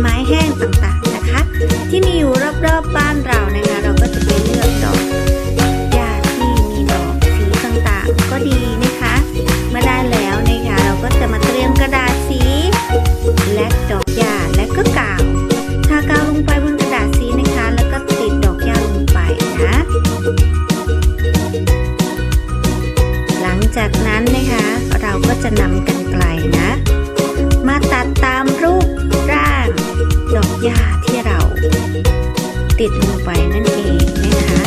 ไม้แห้งต่างๆนะคะ ที่มีอยู่รอบๆบ้านเรานะคะ เราก็จะไปเลือกดอกหญ้าที่มีดอกสีต่างๆ ก็ดีนะคะ เมื่อได้แล้วนะคะเราก็จะมาเตรียมกระดาษสี และดอกหญ้าและก็กาวทากาวลงไปบนกระดาษสีนะคะ แล้วก็ติดดอกหญ้าลงไปนะหลังจากนั้นนะคะ เราก็จะนำกันไกล ติดลงไปนั่นเองนะคะ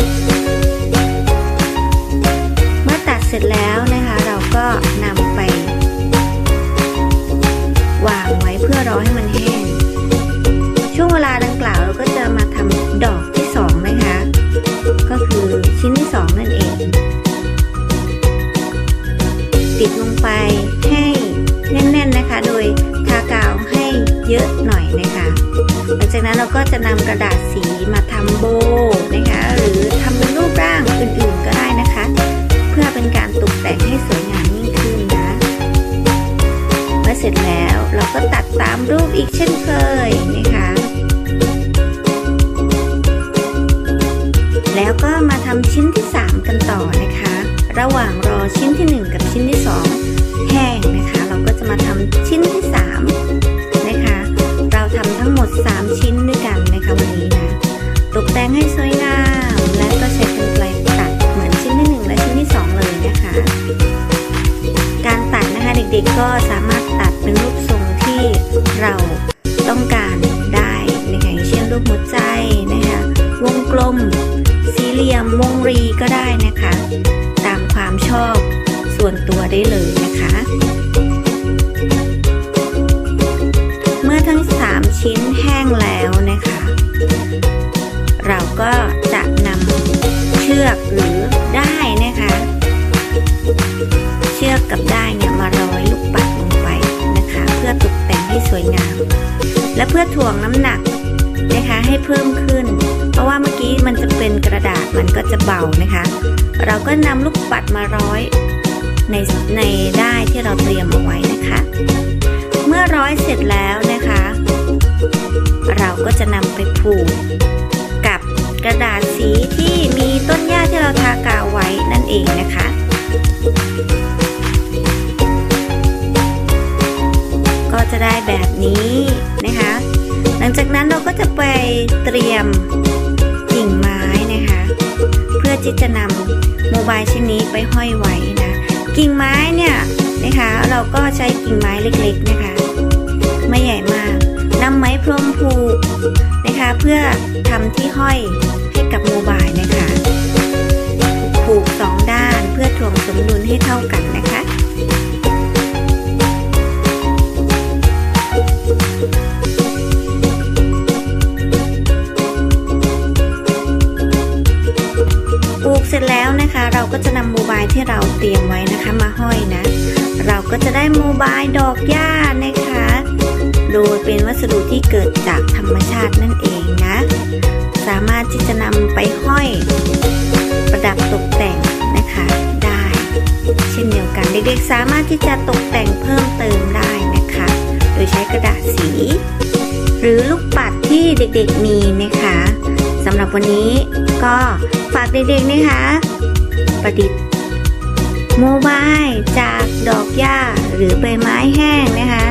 เมื่อตัดเสร็จแล้วนะคะเราก็นำไป วางไว้เพื่อรอให้มันแห้ง ช่วงเวลาดังกล่าวเราก็จะมาทำดอก นั้นเราก็จะนำกระดาษสีมาทำโบนะคะ หรือทำเป็นรูปร่างอื่นๆก็ได้นะคะ เพื่อเป็นการตกแต่งให้สวยงามยิ่งขึ้นนะเมื่อเสร็จแล้วเราก็ตัดตามรูปอีกเช่นเคยนะคะ แล้วก็มาทำชิ้นที่ 3 กันต่อนะคะ ระหว่างรอชิ้นที่1กับชิ้นที่ ได้เลยนะคะ เมื่อทั้ง 3 ชิ้นแห้งแล้วนะคะ เราก็จะนำเชือกหรือได้ายนะคะ เชือกกับได้ายเนี่ยมาร้อยลูกปัดลงไปนะคะ เพื่อตกแต่งให้สวยงาม และเพื่อถ่วงน้ำหนักนะคะให้เพิ่มขึ้น เพราะว่าเมื่อกี้มันจะเป็นกระดาษมันก็จะเบานะคะ เราก็นำลูกปัดมาร้อย ในในได้ที่เราเตรียมเอาไว้นะคะ เมื่อร้อยเสร็จแล้วนะคะ เราก็จะนำไปผูกกับกระดาษสีที่มีต้นหญ้าที่เราทากาวไว้นั่นเองนะคะก็จะได้แบบนี้นะคะ หลังจากนั้นเราก็จะไปเตรียมกิ่งไม้นะคะ เพื่อที่จะนำโมบายชิ้นนี้ไปห้อยไว้นะ กิ่งไม้เนี่ยนะคะ เราก็ใช้กิ่งไม้เล็กๆนะคะ ไม่ใหญ่มากนำไม้พรมผูกนะคะ เพื่อทำที่ห้อยให้กับโมบา เสร็จแล้วนะคะ เราก็จะนำโมบายที่เราเตรียมไว้นะคะมาห้อยนะ เราก็จะได้โมบายดอกหญ้านะคะ โดยเป็นวัสดุที่เกิดจากธรรมชาตินั่นเองนะ สามารถที่จะนำไปห้อย ประดับตกแต่งนะคะได้ เช่นเดียวกันเด็กๆสามารถที่จะตกแต่งเพิ่มเติมได้นะคะ โดยใช้กระดาษสี หรือลูกปัดที่เด็กๆมีนะคะ สำหรับวันนี้ก็ฝากเด็กๆนะคะ ประดิษฐ์โมบายจากดอกหญ้าหรือใบไม้แห้งนะคะ